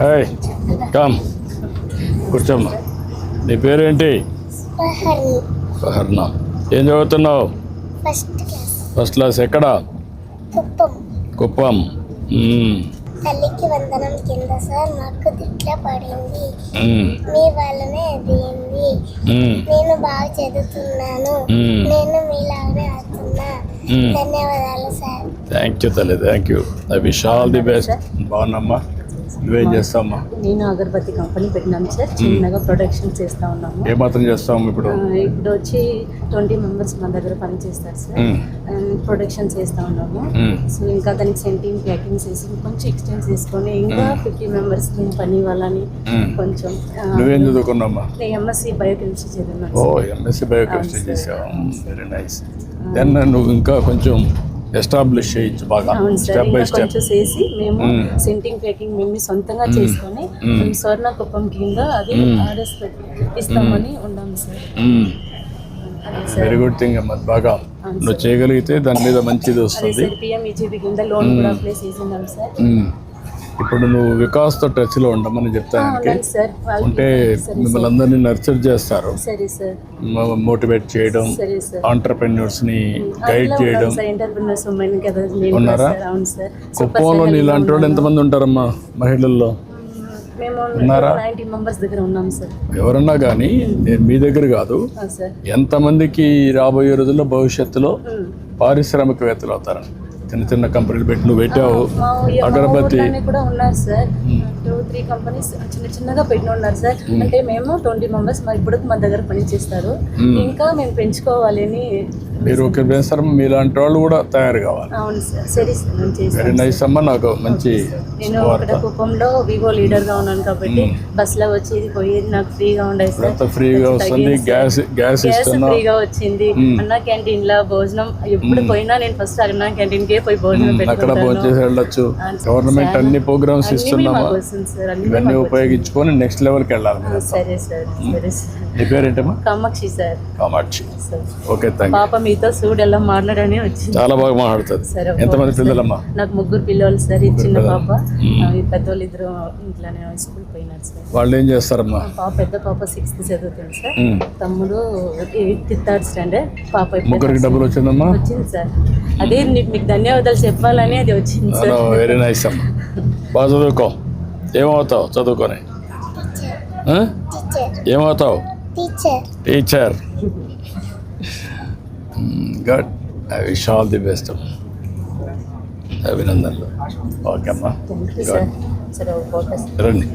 Hi come కూర్చోమ్మా. నీ పేరేంటి? సహర్ణ ఏం చదువుతున్నావు? First class. ఫస్ట్ క్లాస్ ఎక్కడ? కుప్పం. కుప్పం. మ్మ్. తల్లికి వందనం కింద సార్ నాకు పడింది. మీ వల్లనే. నేను బాగా చదువుతున్నాను. నేను మీలాగనే. ధన్యవాదాలు సార్. థ్యాంక్ యూ తల్లి. Thank you I wish all the best బాగున్నామ్మా. నువ్వేం నేను అగరబత్తి కంపెనీ పెట్టినాను సార్. చిన్నగా ప్రొడక్షన్ చేస్తా ఉన్నాము. ఏ మాత్రం చేస్తాము ఇప్పుడు? ఇప్పుడు వచ్చి ట్వంటీ మెంబర్స్ మన దగ్గర పని చేస్తారు సార్. మ్మ్. ప్రొడక్షన్ చేస్తా ఉన్నాము. మ్మ్. సో ఇంకా దానికి సెంటింగ్ ప్యాకింగ్ చేసి కొంచెం ఎక్స్టెండ్ చేసుకొని ఇంకా ఫిఫ్టీ మెంబర్స్ పని ఇవ్వాలని మ్మ్. కొంచెం నువ్వేం చదువుకున్నామ్మా నేను ఎంఎస్సి బయోకెమిస్ట్రీ చదివినాను ఓ. MSc biochemistry. చేసావు. వెరీ నైస్ దెన్ నువ్వు ఇంకా కొంచెం ఎస్టాబ్లిష్ చేయొచ్చు బాగా స్టెప్ బై స్టెప్. చేసి మేము. సెంటింగ్ ప్యాకింగ్ మేము సొంతంగా చేసుకొని మ్మ్. మేము స్వర్ణ కుప్పం కింద అది. ఆర్డర్స్ ఇస్తామని ఉన్నాము సార్. వెరీ గుడ్ థింగ్ అమ్మా బాగా. నువ్వు చేయగలిగితే దాని మీద మంచిది వస్తుంది. సార్ పిఎంఈజీబీ కింద లోన్ కూడా అప్లై చేసినాం సార్. ఇప్పుడు నువ్వు వికాస్తో టచ్లో ఉండమని చెప్తానికి ఉంటే సరే మిమ్మల్ని అందరినీ నర్చర్ చేస్తారు. మోటివేట్ చేయడం ఆంటర్ప్రెన్యూర్స్ని గైడ్ చేయడం. ఉన్నారా? కుప్పంలో నీలాంటి వాళ్ళు ఎంతమంది ఉంటారమ్మా మహిళల్లో? ఉన్నారా? ఎవరన్నా కానీ నేను మీ దగ్గర కాదు. ఎంతమందికి రాబోయే రోజుల్లో భవిష్యత్తులో. పారిశ్రామికవేత్తలు అవుతారు చిన్న చిన్న కంపెనీలు పెట్టి నువ్వు పెట్టావు. అగరబత్తి. కూడా ఉన్నారు సార్. టూ త్రీ కంపెనీస్ చిన్న చిన్నగా పెట్టిన ఉన్నారు సార్. అంటే మేము ట్వంటీ మెంబర్స్ మా ఇప్పుడు మా దగ్గర పని చేస్తారు ఇంకా మేము పెంచుకోవాలి అని మీరు ఒక వేస్తారు మీలాంటి వాళ్ళు కూడా తయారు కావాలి. అవును సార్ సరే సార్ వెరీ నైస్ అమ్మ నాకు మంచి నేను కుప్పంలో వివో లీడర్గా ఉన్నాను కాబట్టి లో వచ్చేది పోయేది నాకు ఫ్రీగా ఉండేది సార్. అంత ఫ్రీగా వస్తుంది గ్యాస్ గ్యాస్ ఫ్రీగా వచ్చింది. అన్న క్యాంటీన్లో భోజనం ఎప్పుడు పోయినా నేను ఫస్ట్ అన్న క్యాంటీన్ కే పోయి భోజనం అక్కడ భోంచేసి వెళ్ళొచ్చు. గవర్నమెంట్ అన్ని ప్రోగ్రామ్స్ ఇస్తున్నామా? సార్ ఇవన్నీ ఉపయోగించుకొని నెక్స్ట్ లెవెల్కి వెళ్ళాలి. సరే సార్ సరే సార్. నీ పేరేంటమ్మా? Kamakshi sir. Kamakshi. Sir. Okay thank పాప మీతో సూడ్ ఎలా మాట్లాడని వచ్చింది. చాలా బాగా మాట్లాడుతుంది. సరే ఎంతమంది పిల్లలమ్మా? నాకు ముగ్గురు పిల్లలు సార్ ఈ చిన్న పాప. పెద్దోళ్ళు ఇద్దరు ఇంట్లోనే స్కూల్ పోయినారు సార్. వాళ్ళు ఏం చేస్తారమ్మా? పాప పెద్ద పాప సిక్స్త్ చదువుతుంది సార్. మ్మ్. తమ్ముడు ఎయిత్ థర్డ్ స్టాండర్డ్ పాప ముగ్గురికి డబ్బులు వచ్చిందమ్మా? వచ్చింది సార్. అదే నీకు మీకు ధన్యవాదాలు చెప్పాలని అది వచ్చింది సార్. వెరీ నైస్ అమ్మా. బాగా చదువుకో. ఏమవుతావు? చదువుకొని. ఏమవుతావు? Teacher teacher good I wish all the best. అభినందనలు. ఓకే అమ్మా. రండి.